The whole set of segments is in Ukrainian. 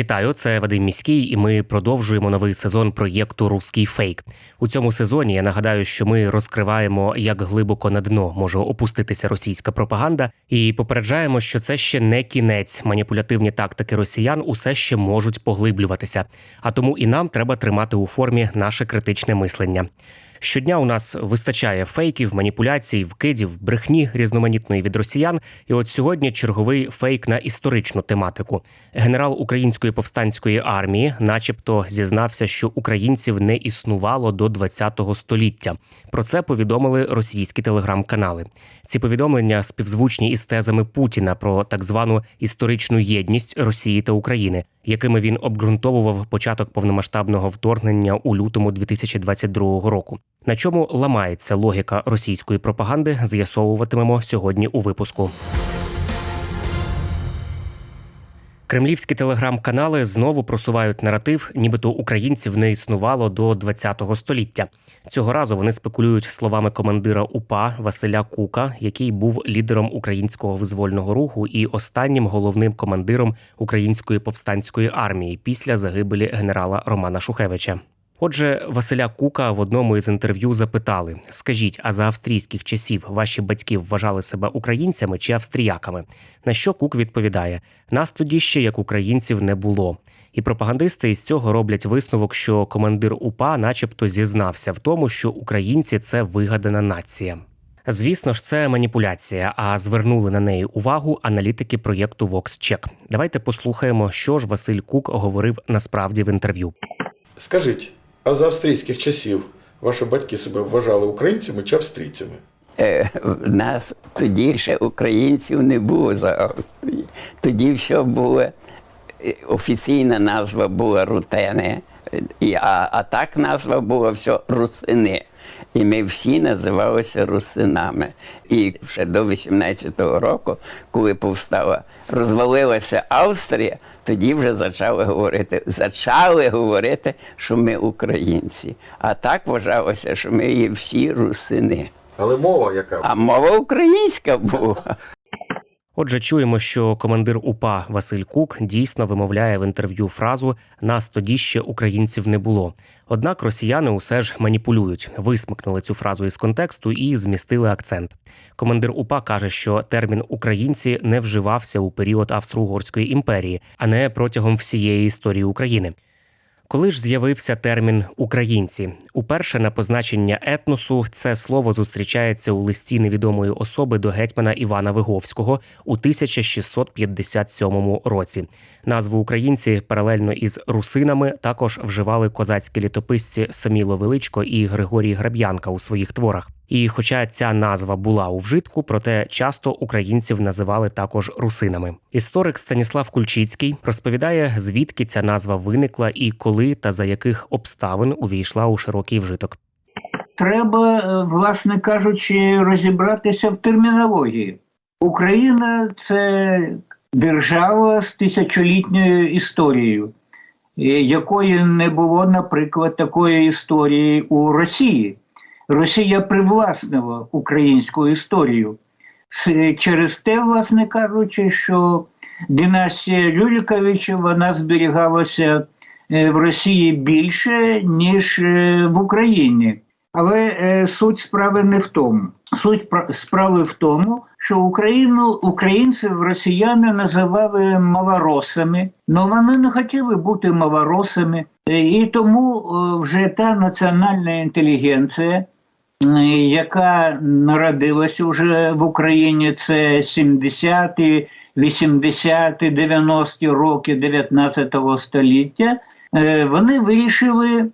Вітаю, це Вадим Міський, і ми продовжуємо новий сезон проєкту Руський фейк. У цьому сезоні я нагадаю, що ми розкриваємо, як глибоко на дно може опуститися російська пропаганда, і попереджаємо, що це ще не кінець. Маніпулятивні тактики росіян усе ще можуть поглиблюватися. А тому і нам треба тримати у формі наше критичне мислення. Щодня у нас вистачає фейків, маніпуляцій, вкидів, брехні різноманітної від росіян. І от сьогодні черговий фейк на історичну тематику. Генерал української повстанської армії, начебто, зізнався, що українців не існувало до 20-го століття. Про це повідомили російські телеграм-канали. Ці повідомлення співзвучні із тезами Путіна про так звану історичну єдність Росії та України, якими він обґрунтовував початок повномасштабного вторгнення у лютому 2022 року. На чому ламається логіка російської пропаганди, з'ясовуватимемо сьогодні у випуску. Кремлівські телеграм-канали знову просувають наратив, нібито українців не існувало до ХХ століття. Цього разу вони спекулюють словами командира УПА Василя Кука, який був лідером українського визвольного руху і останнім головним командиром української повстанської армії після загибелі генерала Романа Шухевича. Отже, Василя Кука в одному із інтерв'ю запитали: скажіть, а за австрійських часів ваші батьки вважали себе українцями чи австріяками? На що Кук відповідає: нас тоді ще як українців не було. І пропагандисти із цього роблять висновок, що командир УПА, начебто, зізнався в тому, що українці це вигадана нація. Звісно ж, це маніпуляція, а звернули на неї увагу аналітики проєкту VoxCheck. Давайте послухаємо, що ж Василь Кук говорив насправді в інтерв'ю. Скажіть, а за австрійських часів ваші батьки себе вважали українцями чи австрійцями? Е, В нас тоді ще українців не було за Австрії. Тоді все було, е, офіційна назва була рутени, а, а так назва була все русини. І ми всі називалися русинами. І ще до 18-го року, коли повстала, розвалилася Австрія, тоді вже почали говорити, почали говорити, що ми українці. А так вважалося, що ми є всі русини. Але мова яка? А мова українська була. Отже, чуємо, що командир УПА Василь Кук дійсно вимовляє в інтерв'ю фразу Нас тоді ще українців не було. Однак росіяни усе ж маніпулюють, висмикнули цю фразу із контексту і змістили акцент. Командир УПА каже, що термін українці не вживався у період Австро-Угорської імперії, а не протягом всієї історії України. Коли ж з'явився термін українці, уперше на позначення етносу це слово зустрічається у листі невідомої особи до гетьмана Івана Виговського у 1657 році. Назву українці паралельно із русинами також вживали козацькі літописці Саміло Величко і Григорій Граб'янка у своїх творах. І хоча ця назва була у вжитку, проте часто українців називали також русинами. Історик Станіслав Кульчицький розповідає, звідки ця назва виникла і коли та за яких обставин увійшла у широкий вжиток. треба, е, власне кажучи, розібратися в термінології. Україна це держава з тисячолітньою історією, е, якої не було, наприклад, такої історії у Росії. Росія привласнила українську історію. Через те, власне кажучи, що династія Люліковича вона зберігалася е, в Росії більше, ніж е, в Україні. Але е, суть справи не в тому. Суть пра- справи в тому, що Україну українців росіяни називали малоросами, але вони не хотіли бути малоросами, і тому вже та національна інтелігенція, яка народилась уже в Україні, це 70-ті, 80-ті, 90-ті роки 19 століття, е, вони вирішили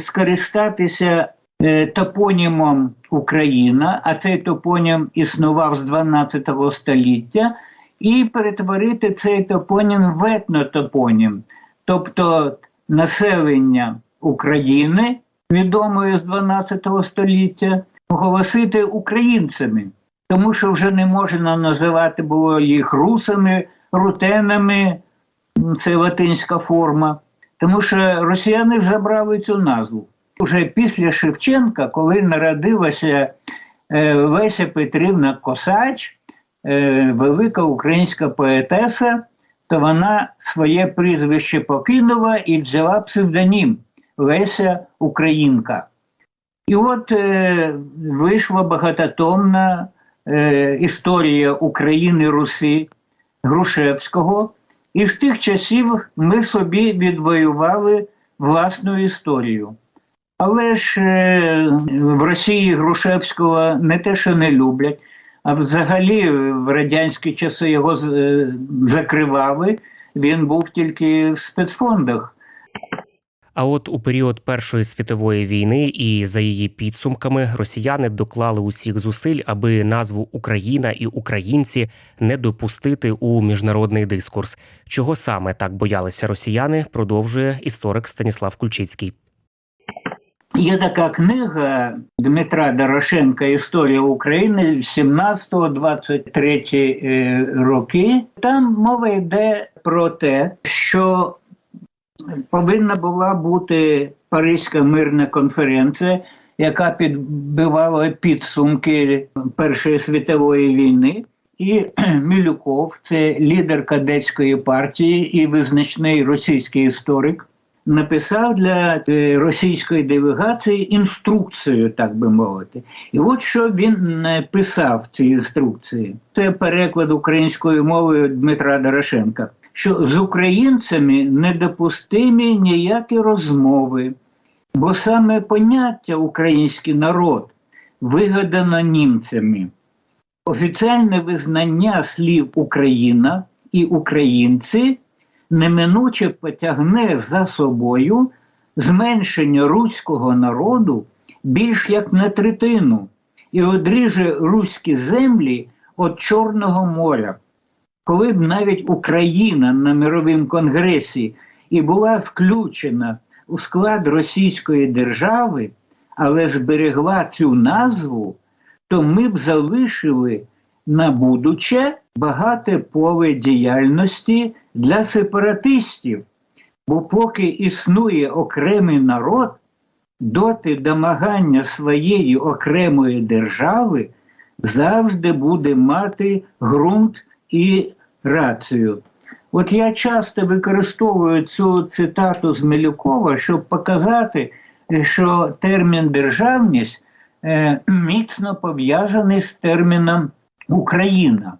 скористатися е, топонімом Україна, а цей топонім існував з 12 століття, і перетворити цей топонім в етнотопонім. тобто населення України, відомої з 12 століття, оголосити українцями, тому що вже не можна називати було їх русами, рутенами, це латинська форма, тому що росіяни забрали цю назву. Уже після Шевченка, коли народилася е, Леся Петрівна Косач, е, велика українська поетеса, то вона своє прізвище покинула і взяла псевдонім Леся Українка. І от е, вийшла багатотомна е, історія України Руси Грушевського. І з тих часів ми собі відвоювали власну історію. Але ж е, в Росії Грушевського не те, що не люблять, а взагалі в радянські часи його е, закривали. Він був тільки в спецфондах. А от у період Першої світової війни і за її підсумками росіяни доклали усіх зусиль, аби назву Україна і українці не допустити у міжнародний дискурс. Чого саме так боялися росіяни, продовжує історик Станіслав Кульчицький. Є така книга Дмитра Дорошенка Історія України 17-23 е, роки. Там мова йде про те, що повинна була бути Паризька мирна конференція, яка підбивала підсумки Першої світової війни. І Мілюков, це лідер кадетської партії і визначний російський історик, написав для е, російської делегації інструкцію, так би мовити. І от що він е, писав в цій інструкції. Це переклад українською мовою Дмитра Дорошенка. Що з українцями недопустимі ніякі розмови, бо саме поняття український народ вигадано німцями. Офіціальне визнання слів Україна і українці неминуче потягне за собою зменшення руського народу більш як на третину і одріже руські землі від Чорного моря. Коли б навіть Україна на мировому конгресі і була включена у склад Російської держави, але зберегла цю назву, то ми б залишили на будуче багате поле діяльності для сепаратистів. Бо поки існує окремий народ, доти домагання своєї окремої держави завжди буде мати ґрунт і рацію. От я часто використовую цю цитату з Милюкова, щоб показати, що термін державність е, міцно пов'язаний з терміном Україна.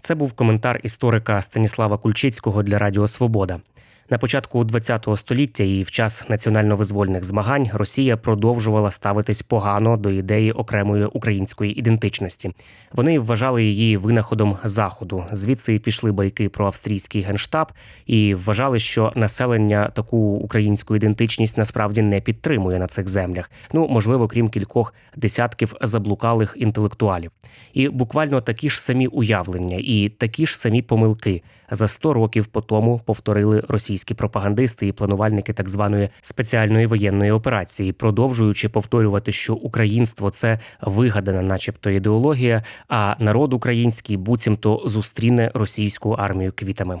Це був коментар історика Станіслава Кульчицького для Радіо Свобода. На початку ХХ століття і в час національно-визвольних змагань Росія продовжувала ставитись погано до ідеї окремої української ідентичності. Вони вважали її винаходом заходу. Звідси пішли байки про австрійський генштаб і вважали, що населення таку українську ідентичність насправді не підтримує на цих землях. Ну можливо, крім кількох десятків заблукалих інтелектуалів. І буквально такі ж самі уявлення і такі ж самі помилки за 100 років по тому повторили російські пропагандисти і планувальники так званої спеціальної воєнної операції, продовжуючи повторювати, що українство це вигадана, начебто, ідеологія, а народ український буцімто зустріне російську армію квітами.